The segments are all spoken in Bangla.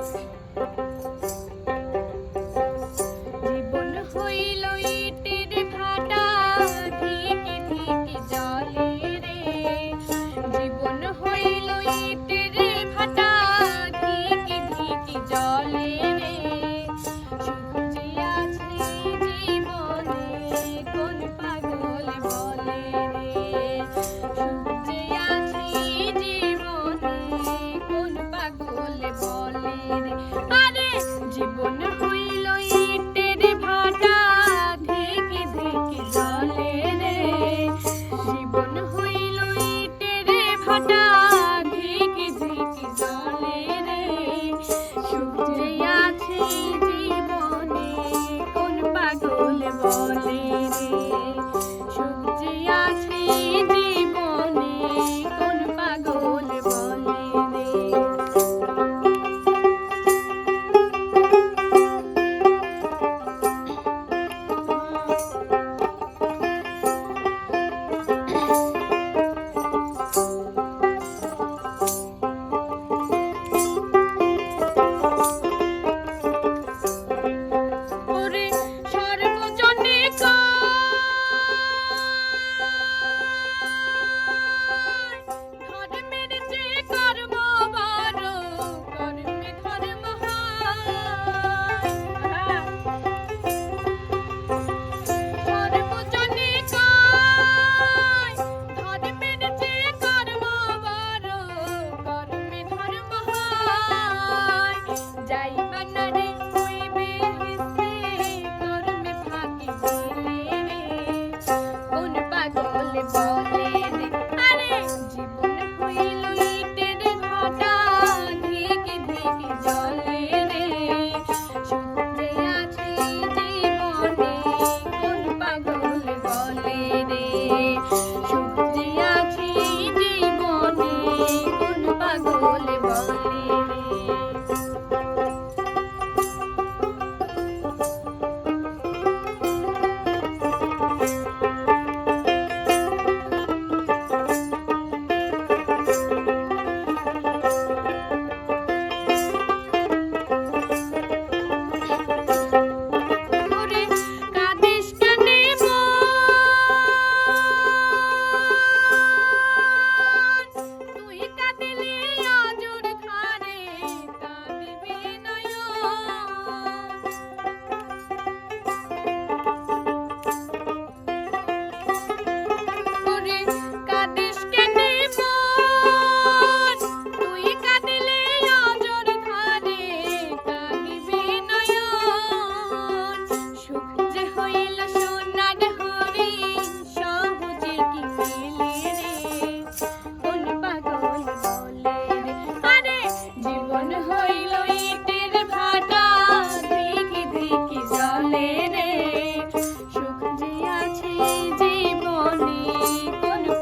Thanks. Hola.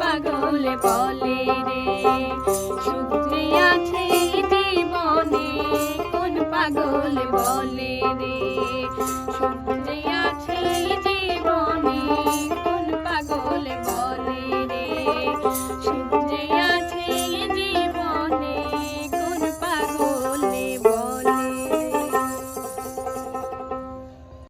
পাগলে বলে রে? সুখ যে আছে জীবনে কোন পাগল বলে রে? সুখ